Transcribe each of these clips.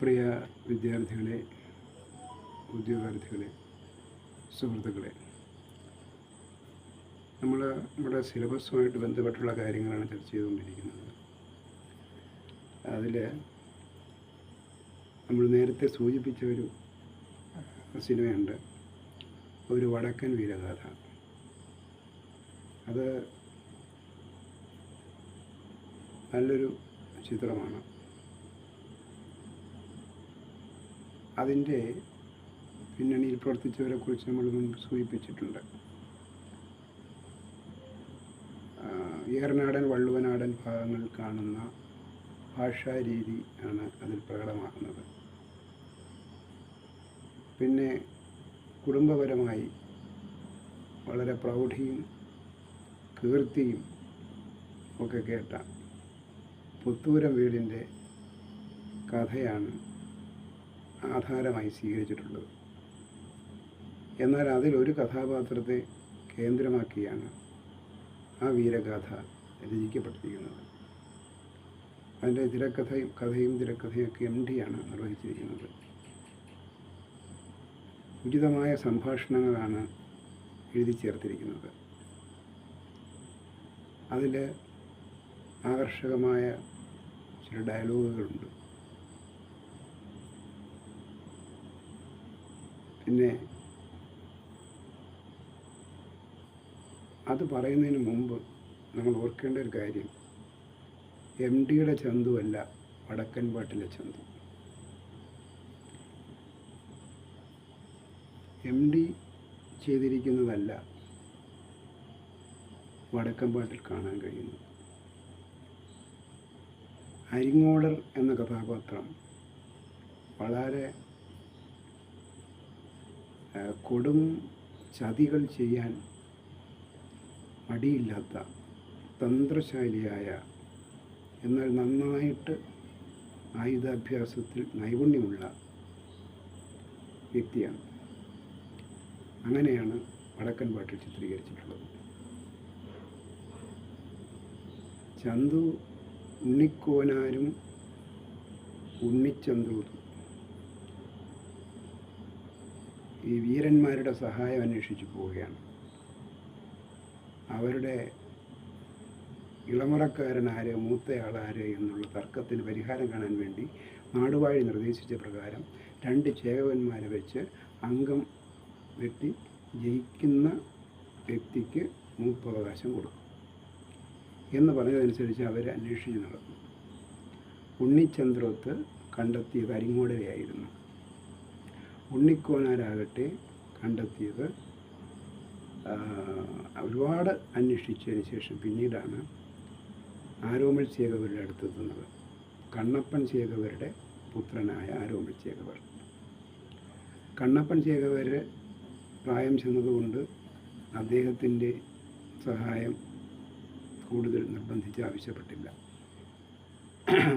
പ്രിയ വിദ്യാർത്ഥികളെ ഉദ്യോഗാർത്ഥികളെ സുഹൃത്തുക്കളെ നമ്മൾ നമ്മുടെ സിലബസുമായിട്ട് ബന്ധപ്പെട്ടുള്ള കാര്യങ്ങളാണ് ചർച്ച ചെയ്തുകൊണ്ടിരിക്കുന്നത്. അതിൽ നമ്മൾ നേരത്തെ സൂചിപ്പിച്ച ഒരു സിനിമയുണ്ട് ഒരു വടക്കൻ വീരഗാഥ. അത് നല്ലൊരു ചിത്രമാണ്. അതിന്റെ പിന്നണിയിൽ പ്രവർത്തിച്ചവരെ കുറിച്ച് നമ്മൾ മുൻപ് സൂചിപ്പിച്ചിട്ടുണ്ട്. ഏറനാടൻ വള്ളുവനാടൻ ഭാഗങ്ങൾ കാണുന്ന ഭാഷാരീതി ആണ് അതിൽ പ്രകടമാകുന്നത്. പിന്നെ കുടുംബപരമായി വളരെ പ്രൗഢിയും കീർത്തിയും ഒക്കെ കേട്ട പുത്തൂരം വീടിന്റെ കഥയാണ് ആധാരമായി സ്വീകരിച്ചിട്ടുള്ളത് എന്നാൽ അതിലൊരു കഥാപാത്രത്തെ കേന്ദ്രമാക്കിയാണ് ആ വീരഗാഥ രചിക്കപ്പെട്ടിരിക്കുന്നത്. അതിന്റെ തിരക്കഥയും കഥയും തിരക്കഥയൊക്കെ എം ഡിയാണ് നിർവഹിച്ചിരിക്കുന്നത്. ഉചിതമായ സംഭാഷണങ്ങളാണ് എഴുതി ചേർത്തിരിക്കുന്നത്. അതിൽ ആകർഷകമായ ചില ഡയലോഗുകളുണ്ട് പിന്നെ അത് പറയുന്നതിന് മുമ്പ് നമ്മൾ ഓർക്കേണ്ട ഒരു കാര്യം. എം ഡിയുടെ ചന്തുവല്ല വടക്കൻ പാട്ടിലെ ചന്തു. എം ഡി ചെയ്തിരിക്കുന്നതല്ല വടക്കൻ പാട്ടിൽ കാണാൻ കഴിയുന്നു അരിങ്ങോടർ എന്ന കഥാപാത്രം വളരെ കൊടും ചതികൾ ചെയ്യാൻ മടിയില്ലാത്ത തന്ത്രശാലിയായ എന്നാൽ നന്നായിട്ട് ആയുധാഭ്യാസത്തിൽ നൈപുണ്യമുള്ള വ്യക്തിയാണ്. അങ്ങനെയാണ് വടക്കൻ പാട്ടിൽ ചിത്രീകരിച്ചിട്ടുള്ളത്. ചന്തു ഉണ്ണിക്കോനാരും ഉണ്ണിച്ചന്തൂരും ഈ വീരന്മാരുടെ സഹായം അന്വേഷിച്ച് പോവുകയാണ്. അവരുടെ ഇളമുറക്കാരനാര് മൂത്തയാളാര് എന്നുള്ള തർക്കത്തിന് പരിഹാരം കാണാൻ വേണ്ടി നാടുവാഴി നിർദ്ദേശിച്ച പ്രകാരം രണ്ട് ചേവന്മാരെ വെച്ച് അംഗം വെട്ടി ജയിക്കുന്ന വ്യക്തിക്ക് മൂപ്പവകാശം കൊടുക്കും എന്ന് പറഞ്ഞതനുസരിച്ച് അവർ അന്വേഷിച്ച് നടന്നു ഉണ്ണിച്ചന്ദ്രത്ത് കണ്ടെത്തിയത് അരിങ്ങോടരെയായിരുന്നു. ഉണ്ണിക്കോനാരാകട്ടെ കണ്ടെത്തിയത്. ഒരുപാട് അന്വേഷിച്ചതിന് ശേഷം പിന്നീടാണ് ആരോമൽ ചേകവരുടെ അടുത്തെത്തുന്നത് കണ്ണപ്പൻ ചേകവരുടെ പുത്രനായ ആരോമൽ ചേകവർ കണ്ണപ്പൻ ചേകവർ പ്രായം ചെന്നതുകൊണ്ട് അദ്ദേഹത്തിന്റെ സഹായം കൂടുതൽ നിർബന്ധിച്ച് ആവശ്യപ്പെട്ടില്ല.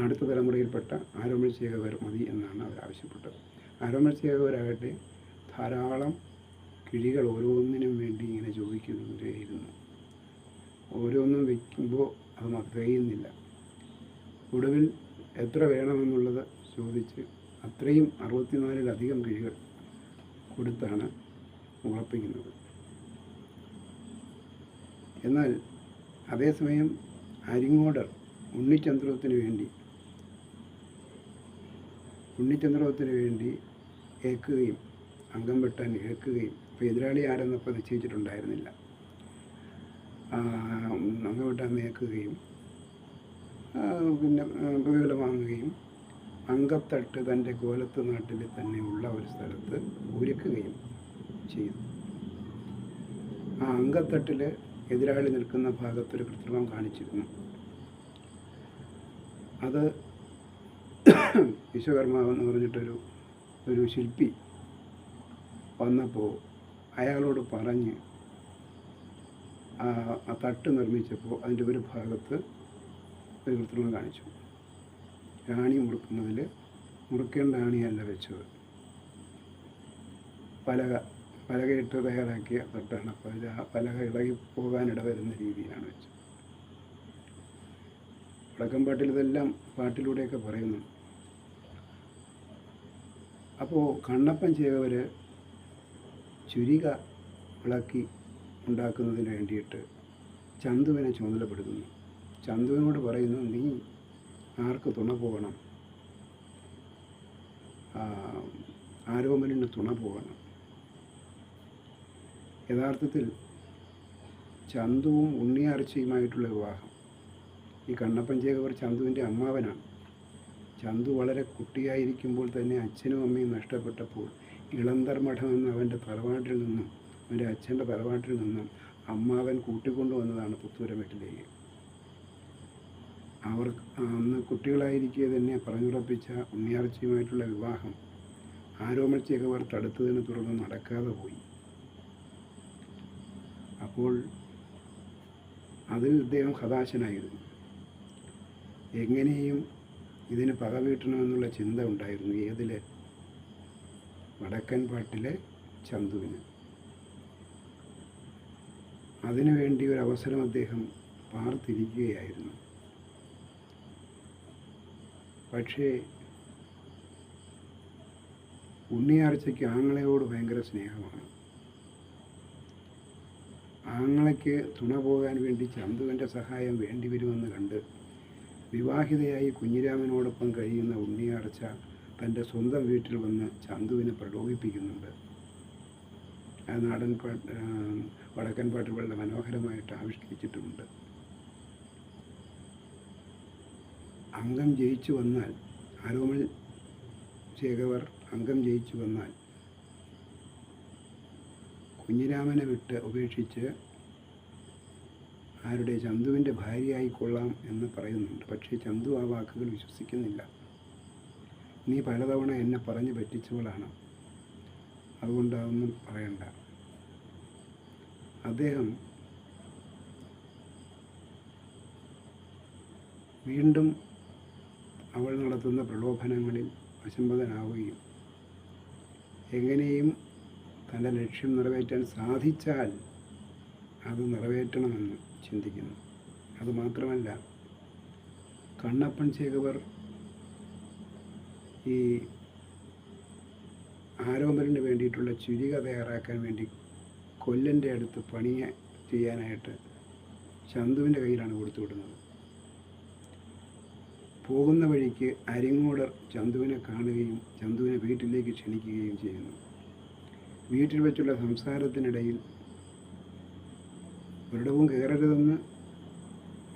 അടുത്ത തലമുറയിൽപ്പെട്ട ആരോമൽ ചേകവർ മതി എന്നാണ് അവർ ആവശ്യപ്പെട്ടത്. ആരോമൽ ചേകവരാകട്ടെ ധാരാളം കിഴികൾ ഓരോന്നിനും വേണ്ടി ഇങ്ങനെ ചോദിക്കുന്നുണ്ടായിരുന്നു ഓരോന്നും വയ്ക്കുമ്പോൾ അത് തികയുന്നില്ല ഒടുവിൽ എത്ര വേണമെന്നുള്ളത് ചോദിച്ച് അത്രയും അറുപത്തിനാലിലധികം കിഴികൾ കൊടുത്താണ് ഉറപ്പിക്കുന്നത് എന്നാൽ അതേസമയം അരിങ്ങോടർ ഉണ്ണിച്ചന്ദ്രത്തിന് വേണ്ടി ഉണ്ണിച്ചന്ദ്രത്തിന് വേണ്ടി ഏൽക്കുകയും അംഗം വെട്ടാൻ ഏൽക്കുകയും ഇപ്പോൾ എതിരാളി ആരെന്നപ്പോൾ നിശ്ചയിച്ചിട്ടുണ്ടായിരുന്നില്ല. അംഗം വെട്ടാൻ ഏൽക്കുകയും പിന്നെ പ്രതിഫലം വാങ്ങുകയും അങ്കത്തട്ട് തന്റെ കോലത്ത് നാട്ടിൽ തന്നെ ഉള്ള ഒരു സ്ഥലത്ത് ഒരുക്കുകയും ചെയ്തു. ആ അങ്കത്തട്ടിൽ എതിരാളി നിൽക്കുന്ന ഭാഗത്തൊരു കൃത്രിമം കാണിച്ചിരുന്നു. അത് വിശ്വകർമാവെന്ന് പറഞ്ഞിട്ടൊരു ഒരു ശില്പി വന്നപ്പോൾ അയാളോട് പറഞ്ഞ് ആ തട്ട് നിർമ്മിച്ചപ്പോൾ അതിന്റെ ഒരു ഭാഗത്ത് ഒരു കൃത്രിമം കാണിച്ചു. ആണി മുറുക്കുന്നതിൽ മുറുക്കേണ്ട ആണിയല്ല വെച്ചത്. പലക പലകയിട്ട് തയ്യാറാക്കിയ തട്ടാണ്. അപ്പോൾ അതിൽ ആ പലക ഇളകി പോകാനിട വരുന്ന രീതിയിലാണ് വെച്ചത്. വടക്കം പാട്ടിൽ ഇതെല്ലാം പാട്ടിലൂടെയൊക്കെ പറയുന്നു അപ്പോൾ കണ്ണപ്പൻ ചെയ്തവർ ചുരിക വിളക്കി ഉണ്ടാക്കുന്നതിന് വേണ്ടിയിട്ട് ചന്തുവിനെ ചുമതലപ്പെടുത്തുന്നു. ചന്തുവിനോട് പറയുന്നു നീ ആർക്ക് തുണ പോകണം? ആരോമലിന് തുണ പോകണം. യഥാർത്ഥത്തിൽ ചന്തുവും ഉണ്ണിയാർച്ചയുമായിട്ടുള്ള വിവാഹം. ഈ കണ്ണപ്പൻ ചേകവർ ചന്തുവിന്റെ അമ്മാവനാണ്. ചന്തു വളരെ കുട്ടിയായിരിക്കുമ്പോൾ തന്നെ അച്ഛനും അമ്മയും നഷ്ടപ്പെട്ടപ്പോൾ ഇളന്തർ മഠം എന്ന അവന്റെ തറവാട്ടിൽ നിന്നും അവന്റെ അച്ഛന്റെ തറവാട്ടിൽ നിന്നും അമ്മാവൻ കൂട്ടിക്കൊണ്ടുവന്നതാണ് പുത്തൂരമേട്ടിലേക്ക് അവർ അന്ന് കുട്ടികളായിരിക്കെ തന്നെ പറഞ്ഞുറപ്പിച്ച ഉണ്ണിയാർച്ചയുമായിട്ടുള്ള വിവാഹം ആരോമൽ ചേകവർ തടുത്തതിനെ തുടർന്ന് നടക്കാതെ പോയി. അപ്പോൾ അതിൽ ഇദ്ദേഹം ഹതാശനായിരുന്നു. എങ്ങനെയും ഇതിന് പക വീട്ടണമെന്നുള്ള ചിന്ത ഉണ്ടായിരുന്നു ഏതിലെ? വടക്കൻ പാട്ടിലെ ചന്തുവിന്. അതിനുവേണ്ടി ഒരു അവസരം അദ്ദേഹം പാർത്തിരിക്കുകയായിരുന്നു. പക്ഷേ ഉണ്ണിയാർച്ചയ്ക്ക് ആങ്ങളയോട് ഭയങ്കര സ്നേഹമാണ്. ആങ്ങളയ്ക്ക് തുണ പോകാൻ വേണ്ടി ചന്തുവിന്റെ സഹായം വേണ്ടിവരുമെന്ന് കണ്ട് വിവാഹിതയായി കുഞ്ഞിരാമനോടൊപ്പം കഴിയുന്ന ഉണ്ണിയാർച്ച തന്റെ സ്വന്തം വീട്ടിൽ വന്ന് ചന്തുവിനെ പ്രലോഭിപ്പിക്കുന്നുണ്ട്. ആ നാടൻ പാട്ട് വടക്കൻ പാട്ട് വളരെ മനോഹരമായിട്ട് ആവിഷ്കരിച്ചിട്ടുമുണ്ട്. അംഗം ജയിച്ചു വന്നാൽ ആരോമൽ ശേഖവർ അംഗം ജയിച്ചു വന്നാൽ കുഞ്ഞിരാമനെ വിട്ട് ഉപേക്ഷിച്ച് ആരുടെ ചന്തുവിന്റെ ഭാര്യയായിക്കൊള്ളാം എന്ന് പറയുന്നുണ്ട്. പക്ഷേ ചന്തു ആ വാക്കുകൾ വിശ്വസിക്കുന്നില്ല. നീ പലതവണ എന്നെ പറഞ്ഞു പറ്റിച്ചവളാണ്. അതുകൊണ്ട് അതൊന്നും പറയണ്ട. അദ്ദേഹം വീണ്ടും അവൾ നടത്തുന്ന പ്രലോഭനങ്ങളിൽ വശംബദനാവുകയും എങ്ങനെയും തന്റെ ലക്ഷ്യം നിറവേറ്റാൻ സാധിച്ചാൽ അത് നിറവേറ്റണമെന്ന് ചിന്തിക്കുന്നു. അതുമാത്രമല്ല കണ്ണപ്പൻ ചേകവർ ഈ ആരോമലിന് വേണ്ടിയിട്ടുള്ള ചുരിക തയ്യാറാക്കാൻ വേണ്ടി കൊല്ലന്റെ അടുത്ത് പണിയെ ചെയ്യാനായിട്ട് ചന്തുവിന്റെ കയ്യിലാണ് കൊടുത്തു വിടുന്നത്. പോകുന്ന വഴിക്ക് അരിങ്ങോടർ ചന്തുവിനെ കാണുകയും ചന്തുവിനെ വീട്ടിലേക്ക് ക്ഷണിക്കുകയും ചെയ്യുന്നു. വീട്ടിൽ വെച്ചുള്ള സംസാരത്തിനിടയിൽ ഒരിടവും കയറരുതെന്ന്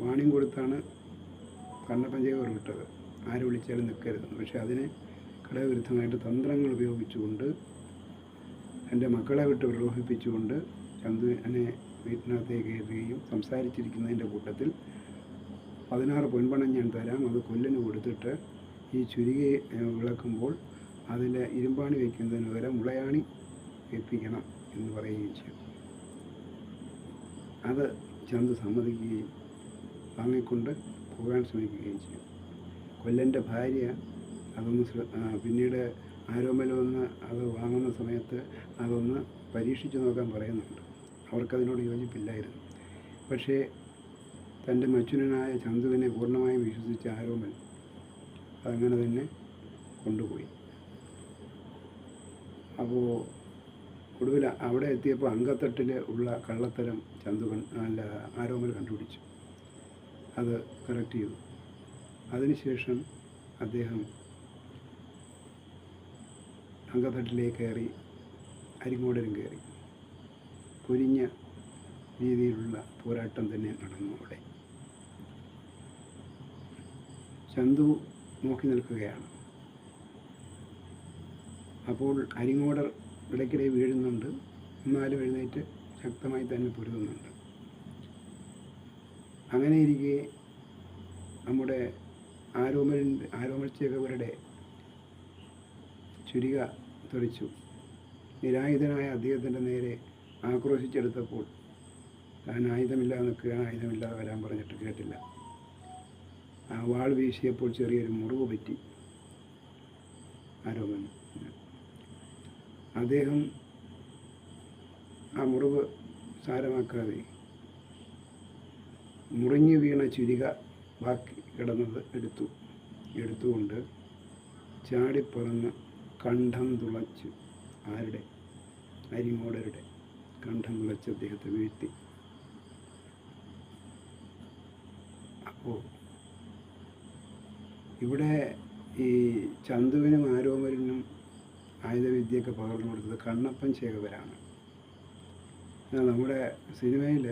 വാണിംഗ് കൊടുത്താണ് കണ്ണപ്പഞ്ചേവർ വിട്ടത് ആര് വിളിച്ചാലും നിൽക്കരുതെന്ന്. പക്ഷേ അതിന് ഘടകവിരുദ്ധമായിട്ട് തന്ത്രങ്ങൾ ഉപയോഗിച്ചുകൊണ്ട് എന്റെ മക്കളെ വിട്ട് പ്രലോഭിപ്പിച്ചുകൊണ്ട് ചന്തുവിനെ വീട്ടിനകത്തേക്ക് കയറുകയും സംസാരിച്ചിരിക്കുന്നതിന്റെ കൂട്ടത്തിൽ പതിനാറ് പൊൻപണം ഞാൻ തരാം. അത് കൊല്ലിന് കൊടുത്തിട്ട് ഈ ചുരുകി വിളക്കുമ്പോൾ അതിൽ ഇരുമ്പാണി വയ്ക്കുന്നതിന് പകരം മുളയാണി വെപ്പിക്കണം എന്ന് പറയുകയും ചെയ്തു. അത് ചന്ത് സമ്മതിക്കുകയും വാങ്ങിക്കൊണ്ട് പോകാൻ ശ്രമിക്കുകയും ചെയ്യും. കൊല്ലന്റെ ഭാര്യ അതൊന്ന് പിന്നീട് ആരോമൽ വന്ന് അത് വാങ്ങുന്ന സമയത്ത് അതൊന്ന് പരീക്ഷിച്ച് നോക്കാൻ പറയുന്നുണ്ട്. അവർക്കതിനോട് യോജിപ്പില്ലായിരുന്നു. പക്ഷേ തന്റെ മച്ചുനായ ചന്തുവിനെ പൂർണമായും വിശ്വസിച്ച ആരോമൽ അതങ്ങനെ തന്നെ കൊണ്ടുപോയി. അപ്പോൾ ഒടുവിൽ അവിടെ എത്തിയപ്പോൾ അങ്കത്തട്ടിൽ ഉള്ള കള്ളത്തരം ചന്തു കൺ- അല്ല ആരോമൽ കണ്ടുപിടിച്ചു. അത് കറക്റ്റ് ചെയ്തു. അതിനുശേഷം അദ്ദേഹം അങ്കത്തട്ടിലേക്ക് കയറി അരിങ്ങോടരും കയറി. പൊരിഞ്ഞ രീതിയിലുള്ള പോരാട്ടം തന്നെ നടന്നു അവിടെ. ചന്തു നോക്കി നിൽക്കുകയാണ്. അപ്പോൾ അരിങ്ങോടർ ഇടയ്ക്കിടെ വീഴുന്നുണ്ട്. എന്നാലും എഴുന്നേറ്റ് ശക്തമായി തന്നെ പൊരുതുന്നുണ്ട്. അങ്ങനെ ഇരിക്കെ നമ്മുടെ ആരോമലിന്റെ ആരോമൽ ചേകവരുടെ ചുരിക തെറിച്ചു നിരായുധനായ അദ്ദേഹത്തിന്റെ നേരെ ആക്രോശിച്ചെടുത്തപ്പോൾ താൻ ആയുധമില്ലാതെ നിൽക്കുകയാണ് ആയുധമില്ലാതെ വരാൻ പറഞ്ഞിട്ട് കേട്ടില്ല. ആ വാൾ വീശിയപ്പോൾ ചെറിയൊരു മുറിവ് പറ്റി ആരോമൻ അദ്ദേഹം ആ മുറിവ് സാരമാക്കാതെ മുറിഞ്ഞു വീണ ചുരിക ബാക്കി കിടന്നത് എടുത്തു എടുത്തുകൊണ്ട് ചാടിപ്പറന്ന് കണ്ഠം തുളച്ച് ആരുടെ? അരിമോടരുടെ കണ്ഠം തുളച്ച് അദ്ദേഹത്തെ വീഴ്ത്തി. അപ്പോൾ ഇവിടെ ഈ ചന്തുവിനും ആരോമലിനും ആയുധവിദ്യയൊക്കെ പകർന്നു കൊടുത്തത് കണ്ണപ്പൻ എന്നാൽ നമ്മുടെ സിനിമയിൽ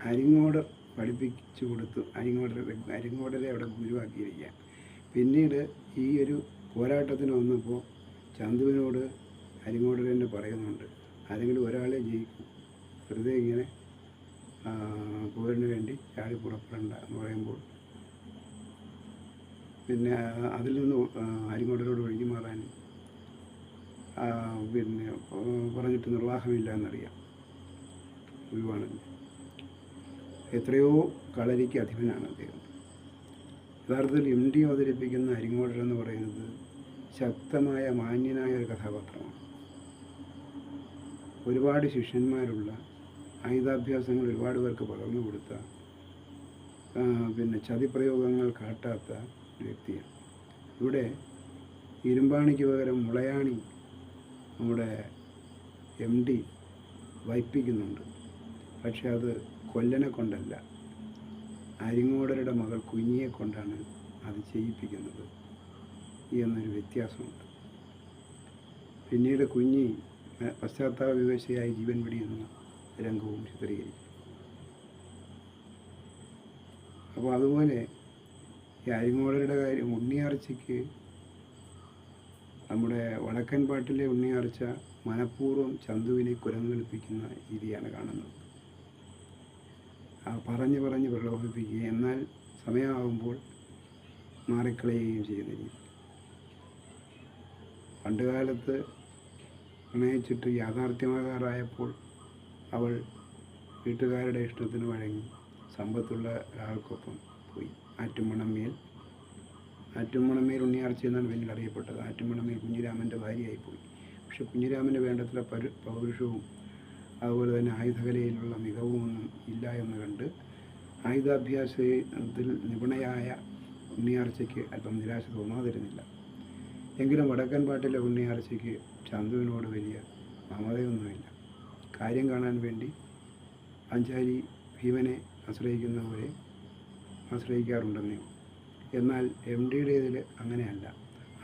അരിങ്ങോടർ പഠിപ്പിച്ചു കൊടുത്തു. അരിങ്ങോടർ അരിങ്ങോടരെ അവിടെ ഗുരുവാക്കിയിരിക്കുക പിന്നീട് ഈ ഒരു പോരാട്ടത്തിന് വന്നപ്പോൾ ചന്തുവിനോട് അരിങ്ങോടർ തന്നെ പറയുന്നുണ്ട്. ആരെങ്കിലും ഒരാളെ ജയിക്കും. വെറുതെ ഇങ്ങനെ പോരിന് വേണ്ടി ചാടി പുറപ്പെടണ്ട എന്ന് പറയുമ്പോൾ പിന്നെ അതിൽ നിന്ന് അരിങ്ങോടരോട് ഒഴിഞ്ഞു മാറാൻ പിന്നെ പറഞ്ഞിട്ട് നിർവാഹമില്ല എന്നറിയാം. ഗുരുവാണല്ലോ എത്രയോ കളരിക്ക് അധിപനാണ് അദ്ദേഹം. യഥാർത്ഥത്തിൽ എം ഡി അവതരിപ്പിക്കുന്ന അരിങ്ങോടർ എന്ന് പറയുന്നത് ശക്തമായ മാന്യനായ ഒരു കഥാപാത്രമാണ്. ഒരുപാട് ശിഷ്യന്മാരുള്ള ആയുധാഭ്യാസങ്ങൾ ഒരുപാട് പേർക്ക് പകർന്നു കൊടുത്ത പിന്നെ ചതിപ്രയോഗങ്ങൾ കാട്ടാത്ത വ്യക്തിയാണ്. ഇവിടെ ഇരുമ്പാണിക്ക് പകരം മുളയാണി നമ്മുടെ എം ഡി വൈപ്പിക്കുന്നുണ്ട് പക്ഷെ അത് കൊല്ലനെ കൊണ്ടല്ല. അരിങ്ങോടരുടെ മകൾ കുഞ്ഞിയെ കൊണ്ടാണ് അത് ചെയ്യിപ്പിക്കുന്നത് എന്നൊരു വ്യത്യാസമുണ്ട്. പിന്നീട് കുഞ്ഞി പശ്ചാത്താപ വിവശയായി ജീവൻ വെടിയുന്ന രംഗവും ചിത്രീകരിക്കും. അപ്പോൾ അതുപോലെ ഈ അരിങ്ങോടരുടെ കാര്യം ഉണ്ണിയാർച്ചയ്ക്ക് നമ്മുടെ വടക്കൻ പാട്ടിലെ ഉണ്ണിയാർച്ച മനഃപൂർവം ചന്തുവിനെ കുരങ്ങെടുപ്പിക്കുന്ന രീതിയാണ് കാണുന്നത്. പറഞ്ഞ് പറഞ്ഞ് പ്രലോഭിപ്പിക്കുകയും എന്നാൽ സമയമാകുമ്പോൾ മാറിക്കളയുകയും ചെയ്യുന്ന രീതി പണ്ടുകാലത്ത് പ്രണയിച്ചിട്ട് യാഥാർത്ഥ്യമാകാറായപ്പോൾ അവൾ വീട്ടുകാരുടെ ഇഷ്ടത്തിന് വഴങ്ങി സമ്പത്തുള്ള ഒരാൾക്കൊപ്പം പോയി. ആറ്റുമണമേൽ ആറ്റുമണമേൽ ഉണ്ണിയാർച്ച എന്നാണ് പിന്നീട് അറിയപ്പെട്ടത്. ആറ്റുമണമേൽ കുഞ്ഞിരാമന്റെ ഭാര്യയായി പോയി. പക്ഷെ കുഞ്ഞിരാമന് വേണ്ടത്ര പരു പൗരുഷവും അതുപോലെ തന്നെ ആയുധകലയിലുള്ള മികവുമൊന്നും ഇല്ല എന്ന് കണ്ട് ആയുധാഭ്യാസത്തിൽ നിപുണയായ ഉണ്ണിയാർച്ചയ്ക്ക് അല്പം നിരാശ തോന്നാതിരുന്നില്ല. എങ്കിലും വടക്കൻ പാട്ടിലെ ഉണ്ണിയാർച്ചയ്ക്ക് ചന്തുവിനോട് വലിയ മമതയൊന്നുമില്ല കാര്യം കാണാൻ വേണ്ടി അഞ്ചാരി ഭീമനെ ആശ്രയിക്കുന്നവരെ ആശ്രയിക്കാറുണ്ടെന്നേ. എന്നാൽ എം ഡിയുടേതിൽ അങ്ങനെയല്ല.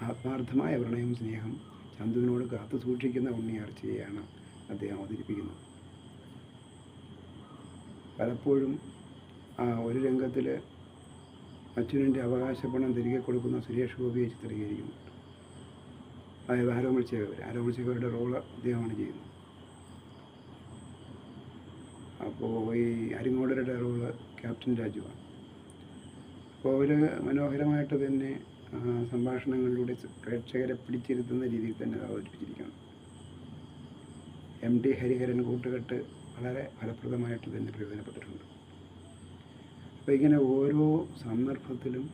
ആത്മാർത്ഥമായ പ്രണയം സ്നേഹം ചന്തുവിനോട് കാത്തു സൂക്ഷിക്കുന്ന ഉണ്ണിയാർച്ചയെയാണ് അദ്ദേഹം അവതരിപ്പിക്കുന്നത്. പലപ്പോഴും ഒരു രംഗത്തിൽ അച്ഛന്റെ അവകാശപ്പണം തിരികെ കൊടുക്കുന്ന സുരേഷ് ഗോപിയെ ചിത്രീകരിക്കുന്നുണ്ട് അതായത് ആരോമിച്ചവർ ആരോമിച്ചവരുടെ റോൾ അദ്ദേഹമാണ് ചെയ്യുന്നത്. അപ്പോൾ ഈ അരിങ്ങോടരുടെ റോൾ ക്യാപ്റ്റൻ രാജുവാണ്. അപ്പോൾ അവർ മനോഹരമായിട്ട് തന്നെ സംഭാഷണങ്ങളിലൂടെ പ്രേക്ഷകരെ പിടിച്ചിരുത്തുന്ന രീതിയിൽ തന്നെ അത് അവതരിപ്പിച്ചിരിക്കണം എം ടി ഹരിഹരൻ കൂട്ടുകെട്ട് വളരെ ഫലപ്രദമായിട്ട് തന്നെ പ്രയോജനപ്പെട്ടിട്ടുണ്ട്. അപ്പോൾ ഇങ്ങനെ ഓരോ സന്ദർഭത്തിലും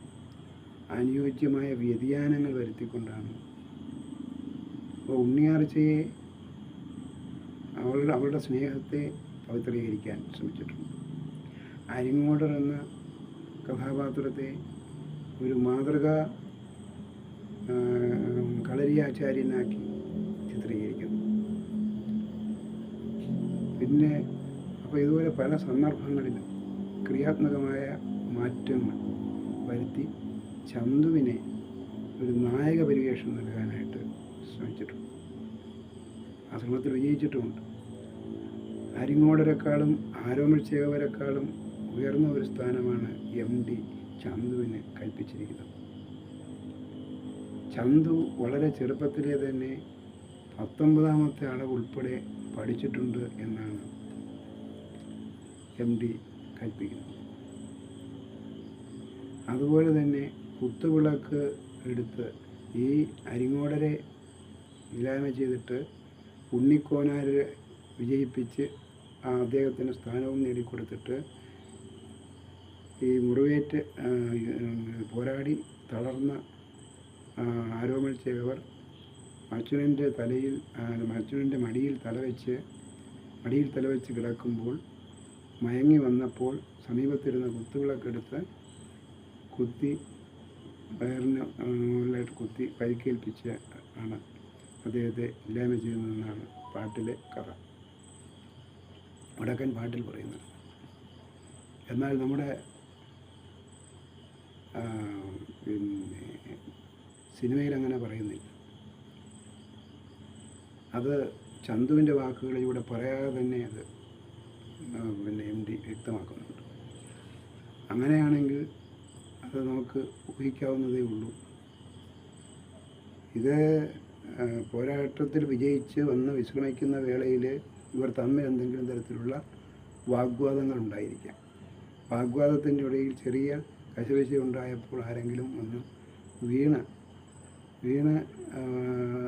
അനുയോജ്യമായ വ്യതിയാനങ്ങൾ വരുത്തിക്കൊണ്ടാണ് അപ്പോൾ ഉണ്ണിയാർച്ചയെ അവളുടെ അവളുടെ സ്നേഹത്തെ പവിത്രീകരിക്കാൻ ശ്രമിച്ചിട്ടുണ്ട്. അരിങ്ങോടർ എന്ന കഥാപാത്രത്തെ ഒരു മാതൃക കളരിയാചാര്യനാക്കി പിന്നെ അപ്പോൾ ഇതുപോലെ പല സന്ദർഭങ്ങളിലും ക്രിയാത്മകമായ മാറ്റങ്ങൾ വരുത്തി ചന്തുവിനെ ഒരു നായക പരിവേഷം നൽകാനായിട്ട് ശ്രമിച്ചിട്ടുണ്ട്. ആ ശ്രമത്തിൽ വിജയിച്ചിട്ടുമുണ്ട്. അരിങ്ങോടരെക്കാളും ആരോമിച്ചേവരെക്കാളും ഉയർന്ന ഒരു സ്ഥാനമാണ് എം ഡി ചന്തുവിന് കൽപ്പിച്ചിരിക്കുന്നത്. ചന്തു വളരെ ചെറുപ്പത്തിലെ തന്നെ പത്തൊമ്പതാമത്തെ അളവ് ഉൾപ്പെടെ പഠിച്ചിട്ടുണ്ട് എന്നാണ് എം ഡി കൽപ്പിക്കുന്നത്. അതുപോലെ തന്നെ കുത്തുവിളക്ക് എടുത്ത് ഈ അരിങ്ങോടരെ ഇല്ലായ്മ ചെയ്തിട്ട് ഉണ്ണിക്കോനാരെ വിജയിപ്പിച്ച് ആ അദ്ദേഹത്തിന് സ്ഥാനവും നേടിക്കൊടുത്തിട്ട് ഈ മുറിവേറ്റ് പോരാടി തളർന്ന ആരോമൽ ചേവർ അച്ഛനന്റെ തലയിൽ അച്ഛനന്റെ മടിയിൽ തലവെച്ച് മടിയിൽ തലവെച്ച് കിടക്കുമ്പോൾ മയങ്ങി വന്നപ്പോൾ സമീപത്തിരുന്ന കുത്തുവിളക്കെടുത്ത് കുത്തി വയറിന് മുകളിലായിട്ട് കുത്തി പരിക്കേൽപ്പിച്ച് ആണ് അദ്ദേഹത്തെ ഇല്ലായ്മ ചെയ്യുന്നതെന്നാണ് പാട്ടിലെ കഥ. വടക്കൻ പാട്ടിൽ പറയുന്നത്. എന്നാൽ നമ്മുടെ പിന്നെ സിനിമയിൽ അങ്ങനെ പറയുന്നില്ല. അത് ചന്തുവിന്റെ വാക്കുകളിലൂടെ പറയാതെ തന്നെ അത് പിന്നെ എം ഡി വ്യക്തമാക്കുന്നുണ്ട്. അങ്ങനെയാണെങ്കിൽ അത് നമുക്ക് ഊഹിക്കാവുന്നതേ ഉള്ളൂ. ഇത് പോരാട്ടത്തിൽ വിജയിച്ച് വന്ന് വിശ്രമിക്കുന്ന വേളയിൽ ഇവർ തമ്മിൽ എന്തെങ്കിലും തരത്തിലുള്ള വാഗ്വാദങ്ങൾ ഉണ്ടായിരിക്കാം. വാഗ്വാദത്തിന്റെ ഇടയിൽ ചെറിയ കശവിശ ഉണ്ടായപ്പോൾ ആരെങ്കിലും ഒന്ന് വീണ് വീണ്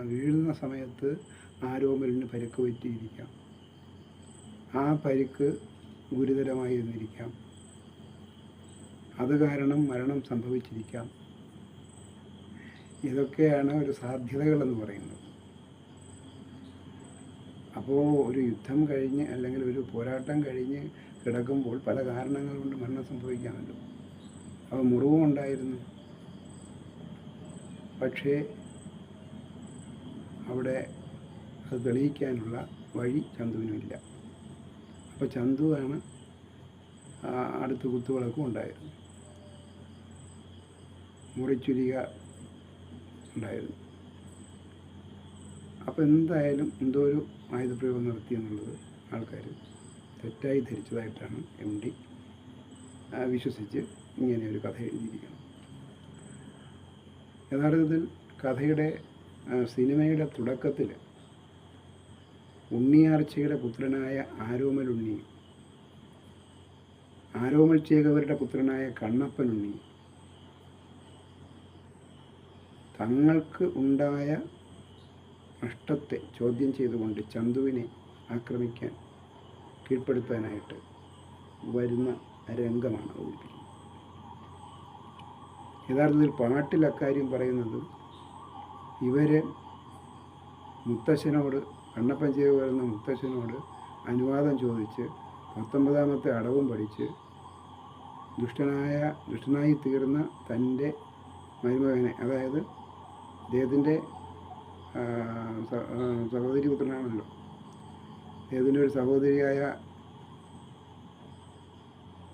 വീഴുന്ന സമയത്ത് ആരോമലിന് പരിക്ക് പറ്റിയിരിക്കാം. ആ പരിക്ക് ഗുരുതരമായി എന്നിരിക്കാം. അത് കാരണം മരണം സംഭവിച്ചിരിക്കാം. ഇതൊക്കെയാണ് ഒരു സാധ്യതകളെന്ന് പറയുന്നത്. അപ്പോൾ ഒരു യുദ്ധം കഴിഞ്ഞ് അല്ലെങ്കിൽ ഒരു പോരാട്ടം കഴിഞ്ഞ് കിടക്കുമ്പോൾ പല കാരണങ്ങൾ കൊണ്ട് മരണം സംഭവിക്കാമല്ലോ. അപ്പോൾ മുറിവും ഉണ്ടായിരുന്നു. പക്ഷേ അവിടെ അത് തെളിയിക്കാനുള്ള വഴി ചന്തുവിനുമില്ല. അപ്പോൾ ചന്തുവാണ് അടുത്ത് കുത്തുവിളക്കും ഉണ്ടായിരുന്നു മുറിച്ചുരിക ഉണ്ടായിരുന്നു. അപ്പോൾ എന്തായാലും എന്തോ ഒരു ആയുധപ്രയോഗം നടത്തി എന്നുള്ളത് ആൾക്കാർ തെറ്റായി ധരിച്ചതായിട്ടാണ് എം ഡി വിശ്വസിച്ച് ഇങ്ങനെ ഒരു കഥ എഴുതിയിരിക്കുന്നത്. യഥാർത്ഥത്തിൽ കഥയുടെ സിനിമയുടെ തുടക്കത്തിൽ ഉണ്ണിയാർച്ചയുടെ പുത്രനായ ആരോമൽ ഉണ്ണി ആരോമൽ ചേകവരുടെ പുത്രനായ കണ്ണപ്പൻ ഉണ്ണി തങ്ങൾക്ക് ഉണ്ടായ നഷ്ടത്തെ ചോദ്യം ചെയ്തുകൊണ്ട് ചന്തുവിനെ ആക്രമിക്കാൻ കീഴ്പ്പെടുത്താനായിട്ട് വരുന്ന രംഗമാണ് അവതരിപ്പിക്കുന്നത് യഥാർത്ഥത്തിൽ പാട്ടിൽ അക്കാര്യം പറയുന്നത് ഇവരെ മുത്തശ്ശനോട് കണ്ണപ്പൻ വരുന്ന മുത്തശ്ശനോട് അനുവാദം ചോദിച്ച് പത്തൊമ്പതാമത്തെ അടവും പഠിച്ച് ദുഷ്ടനായ ദുഷ്ടനായി തീർന്ന തന്റെ മരുമകനെ അതായത് അദ്ദേഹത്തിന്റെ സഹോദരി പുത്രനാണല്ലോ. അദ്ദേഹത്തിന്റെ ഒരു സഹോദരിയായ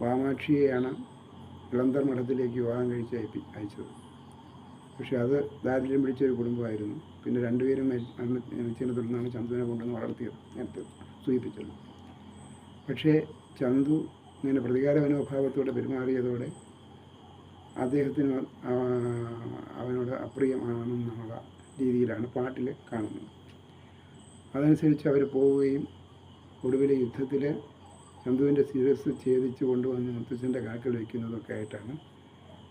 വാമാക്ഷിയെയാണ് ഇളന്തർ മഠത്തിലേക്ക് വിവാഹം കഴിച്ച് അയപ്പി അയച്ചത്. പക്ഷെ അത് ദാരിദ്ര്യം പിടിച്ച ഒരു കുടുംബമായിരുന്നു. പിന്നെ രണ്ടുപേരും മരിച്ചതിനെ തുടർന്നാണ് ചന്തുവിനെ കൊണ്ടുവന്ന് വളർത്തിയത്. നേരത്തെ സൂചിപ്പിച്ചത്. പക്ഷേ ചന്തു ഇങ്ങനെ പ്രതികാര മനോഭാവത്തോടെ പെരുമാറിയതോടെ അദ്ദേഹത്തിന് അവനോട് അപ്രിയമാണെന്നുള്ള രീതിയിലാണ് പാട്ടിൽ കാണുന്നത്. അതനുസരിച്ച് അവർ പോവുകയും ഒടുവിലെ യുദ്ധത്തിൽ ചന്തുവിന്റെ ശിരസ് ഛേദിച്ച് കൊണ്ടുവന്ന് മുത്തച്ഛന്റെ കാക്കൽ വയ്ക്കുന്നതൊക്കെ ആയിട്ടാണ്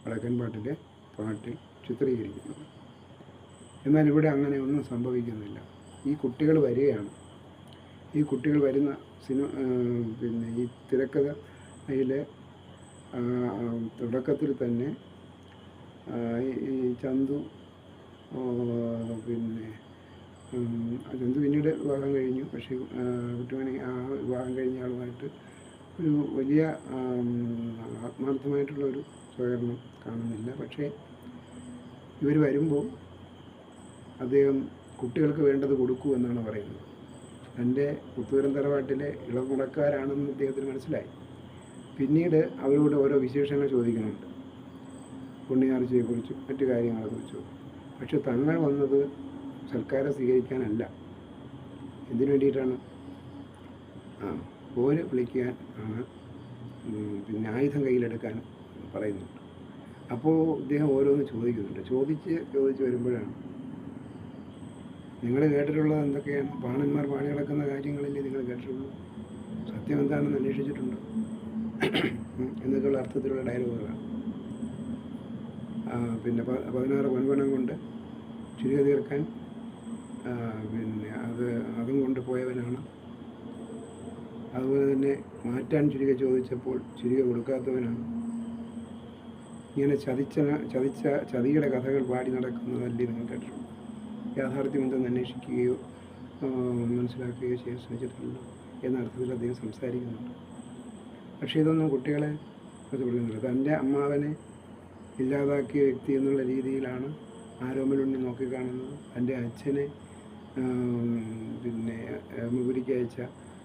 വടക്കൻ പാട്ടിലെ പാട്ടിൽ ചിത്രീകരിക്കുന്നത്. എന്നാൽ ഇവിടെ അങ്ങനെ ഒന്നും സംഭവിക്കുന്നില്ല. ഈ കുട്ടികൾ വരികയാണ്. ഈ കുട്ടികൾ വരുന്ന സിനിമ പിന്നെ ഈ തിരക്കഥയിലെ തുടക്കത്തിൽ തന്നെ ഈ ചന്തു പിന്നെ ചന്തു പിന്നീട് വിവാഹം കഴിഞ്ഞു. പക്ഷേ കുട്ടിമണി ആ വിവാഹം കഴിഞ്ഞ ആളുമായിട്ട് ഒരു വലിയ ആത്മാർത്ഥമായിട്ടുള്ള ഒരു സഹകരണം കാണുന്നില്ല. പക്ഷേ ഇവർ വരുമ്പോൾ അദ്ദേഹം കുട്ടികൾക്ക് വേണ്ടത് കൊടുക്കൂ എന്നാണ് പറയുന്നത്. തന്റെ പുത്തൂരം തറവാട്ടിലെ ഇളമുടക്കാരാണെന്ന് അദ്ദേഹത്തിന് മനസ്സിലായി. പിന്നീട് അവരോട് ഓരോ വിശേഷങ്ങൾ ചോദിക്കുന്നുണ്ട്. പുണ്യാർച്ചയെക്കുറിച്ചും മറ്റു കാര്യങ്ങളെക്കുറിച്ചും. പക്ഷെ തങ്ങൾ വന്നത് സൽക്കാരം സ്വീകരിക്കാനല്ല. എന്തിനു വേണ്ടിയിട്ടാണ്? ആ പോര് വിളിക്കാൻ ആണ് പിന്നെ ആയുധം കയ്യിലെടുക്കാൻ പറയുന്നുണ്ട്. അപ്പോൾ ഇദ്ദേഹം ഓരോന്ന് ചോദിക്കുന്നുണ്ട്. ചോദിച്ച് ചോദിച്ച് വരുമ്പോഴാണ്. നിങ്ങൾ കേട്ടിട്ടുള്ളത് എന്തൊക്കെയാണ്? പാണന്മാർ പാടി കിടക്കുന്ന കാര്യങ്ങളല്ലേ നിങ്ങൾ കേട്ടിട്ടുള്ളൂ? സത്യം എന്താണെന്ന് അന്വേഷിച്ചിട്ടുണ്ടോ. എന്നൊക്കെയുള്ള അർത്ഥത്തിലുള്ള ഡയലോഗുകളാണ്. പിന്നെ പതിനാറ് പൊൻപണം കൊണ്ട് ചുരുക തീർക്കാൻ പിന്നെ അത് അതും കൊണ്ട് പോയവനാണ്. അതുപോലെ തന്നെ മാറ്റാൻ ചുരുക ചോദിച്ചപ്പോൾ ചുരുക കൊടുക്കാത്തവനാണ്. ഇങ്ങനെ ചതിച്ച ചതിച്ച ചതിയുടെ കഥകൾ പാടി നടക്കുന്നതല്ലേ നിങ്ങൾ കേട്ടിട്ടുള്ളൂ യാഥാർത്ഥ്യം എന്തെന്ന് അന്വേഷിക്കുകയോ മനസ്സിലാക്കുകയോ ചെയ്യാൻ ശ്രമിച്ചിട്ടില്ല എന്ന അർത്ഥത്തിൽ അദ്ദേഹം സംസാരിക്കുന്നുണ്ട്. പക്ഷേ ഇതൊന്നും കുട്ടികളെ ബോധ്യപ്പെടുന്നില്ല തന്റെ അമ്മാവനെ ഇല്ലാതാക്കിയ വ്യക്തി എന്നുള്ള രീതിയിലാണ് ആരോമലുണ്ണി നോക്കിക്കാണുന്നത്. തന്റെ അച്ഛനെ പിന്നെ മുകുരിക്ക് അയച്ച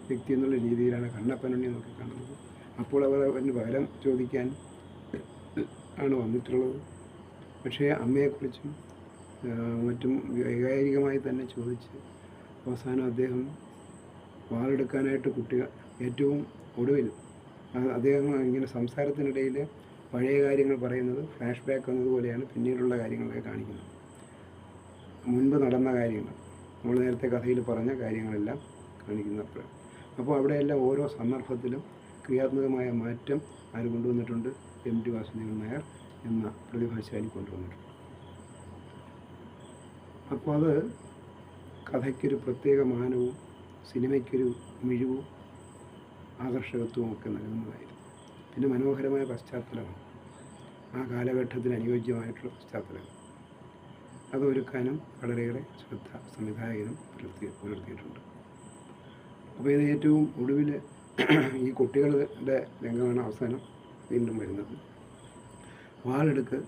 വ്യക്തി എന്നുള്ള രീതിയിലാണ് കണ്ണപ്പനുണ്ണി നോക്കി കാണുന്നത് അപ്പോൾ അവർ അവന് പകരം ചോദിക്കാൻ ആണ് വന്നിട്ടുള്ളത്. പക്ഷേ അമ്മയെക്കുറിച്ചും മറ്റും വൈകാരികമായി തന്നെ ചോദിച്ച് അവസാനം അദ്ദേഹം വാളെടുക്കാനായിട്ട് കുട്ടികൾ ഏറ്റവും ഒടുവിൽ അദ്ദേഹം ഇങ്ങനെ സംസാരത്തിനിടയിൽ പഴയ കാര്യങ്ങൾ പറയുന്നത് ഫ്ലാഷ് ബാക്ക് എന്നതുപോലെയാണ് പിന്നീടുള്ള കാര്യങ്ങളൊക്കെ കാണിക്കുന്നത്. മുൻപ് നടന്ന കാര്യങ്ങൾ. നമ്മൾ നേരത്തെ കഥയിൽ പറഞ്ഞ കാര്യങ്ങളെല്ലാം കാണിക്കുന്നപ്പോൾ അപ്പോൾ അവിടെയെല്ലാം ഓരോ സന്ദർഭത്തിലും ക്രിയാത്മകമായ മാറ്റം ആര് കൊണ്ടുവന്നിട്ടുണ്ട്? എം ടി വാസുദേവൻ നായർ എന്ന പ്രതിഭാശാലി കൊണ്ടുവന്നിട്ടുണ്ട്. അപ്പോൾ അത് കഥയ്ക്കൊരു പ്രത്യേക മാനവും സിനിമയ്ക്കൊരു മിഴിവും ആകർഷകത്വവും ഒക്കെ നൽകുന്നതായിരുന്നു. പിന്നെ മനോഹരമായ പശ്ചാത്തലമാണ്. ആ കാലഘട്ടത്തിന് അനുയോജ്യമായിട്ടുള്ള പശ്ചാത്തലം അതൊരുക്കാനും വളരെയേറെ ശ്രദ്ധ സംവിധായകനും പുലർത്തി പുലർത്തിയിട്ടുണ്ട്. അപ്പോൾ ഇത് ഏറ്റവും ഒടുവിൽ ഈ കുട്ടികളുടെ രംഗമാണ് അവസാനം വീണ്ടും വരുന്നത്. വാളെടുക്ക്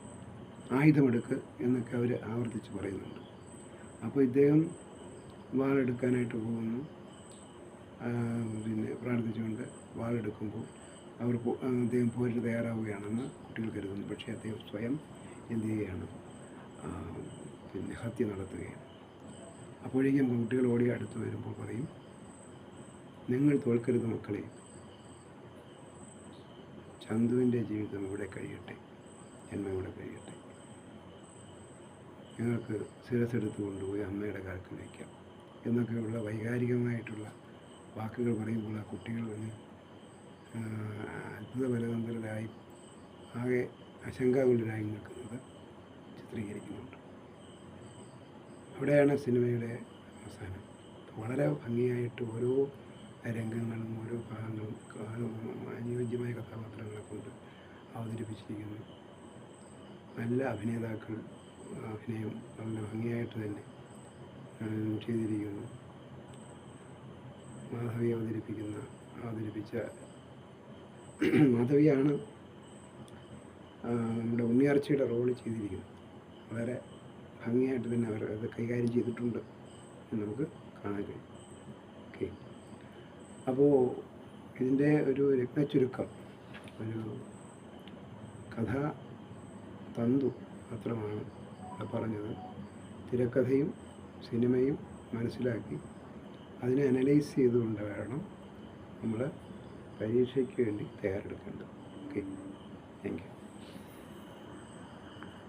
ആയുധമെടുക്ക് എന്നൊക്കെ അവർ ആവർത്തിച്ച് പറയുന്നുണ്ട്. അപ്പോൾ ഇദ്ദേഹം വാളെടുക്കാനായിട്ട് പോകുന്നു. പിന്നെ പ്രാർത്ഥിച്ചുകൊണ്ട് വാളെടുക്കുമ്പോൾ അവർ അദ്ദേഹം പോരിന് തയ്യാറാവുകയാണെന്ന് കുട്ടികൾ കരുതുന്നു. പക്ഷേ അദ്ദേഹം സ്വയം എന്ത് ചെയ്യുകയാണ്? പിന്നെ ഹത്യ നടത്തുകയാണ്. അപ്പോഴേക്കും കുട്ടികൾ ഓടി അടുത്ത് വരുമ്പോൾ പറയും നിങ്ങൾ തോൽക്കരുത് മക്കളെ. ചന്തുവിന്റെ ജീവിതം ഇവിടെ കഴിയട്ടെ. ജന്മം ഇവിടെ കഴിയട്ടെ. ഞങ്ങൾക്ക് ശിരസെടുത്ത് കൊണ്ടുപോയി അമ്മയുടെ കാലത്ത് വയ്ക്കാം എന്നൊക്കെയുള്ള വൈകാരികമായിട്ടുള്ള വാക്കുകൾ പറയുമ്പോൾ ആ കുട്ടികൾ വന്ന് ആ, അത്ഭുത ബലതന്ത്രരായി ആകെ ആശങ്കാകുലരായി നിൽക്കുന്നത് ചിത്രീകരിക്കുന്നുണ്ട്. അവിടെയാണ് സിനിമയുടെ അവസാനം. വളരെ ഭംഗിയായിട്ട് ഓരോ രംഗങ്ങളും ഓരോ ഭാഗങ്ങളും അനുയോജ്യമായ കഥാപാത്രങ്ങളെ കൊണ്ട് അവതരിപ്പിച്ചിരിക്കുന്നു. നല്ല അഭിനേതാക്കൾ അഭിനയം വളരെ ഭംഗിയായിട്ട് തന്നെ ചെയ്തിരിക്കുന്നു. മാധവി അവതരിപ്പിക്കുന്ന അവതരിപ്പിച്ച മാധവിയാണ് നമ്മുടെ ഉണ്ണിയാർച്ചയുടെ റോൾ ചെയ്തിരിക്കുന്നത്. വളരെ ഭംഗിയായിട്ട് തന്നെ അവർ അത് കൈകാര്യം ചെയ്തിട്ടുണ്ട് എന്ന് നമുക്ക് കാണാൻ കഴിയും. ഓക്കെ അപ്പോൾ ഇതിന്റെ ഒരു രത്നച്ചുരുക്കം ഒരു കഥ തന്തു മാത്രമാണ് പറഞ്ഞത്. തിരക്കഥയും സിനിമയും മനസ്സിലാക്കി അതിനെ അനലൈസ് ചെയ്തുകൊണ്ട് വേണം നമ്മൾ പരീക്ഷയ്ക്ക് വേണ്ടി തയ്യാറെടുക്കേണ്ടത്. Okay thank you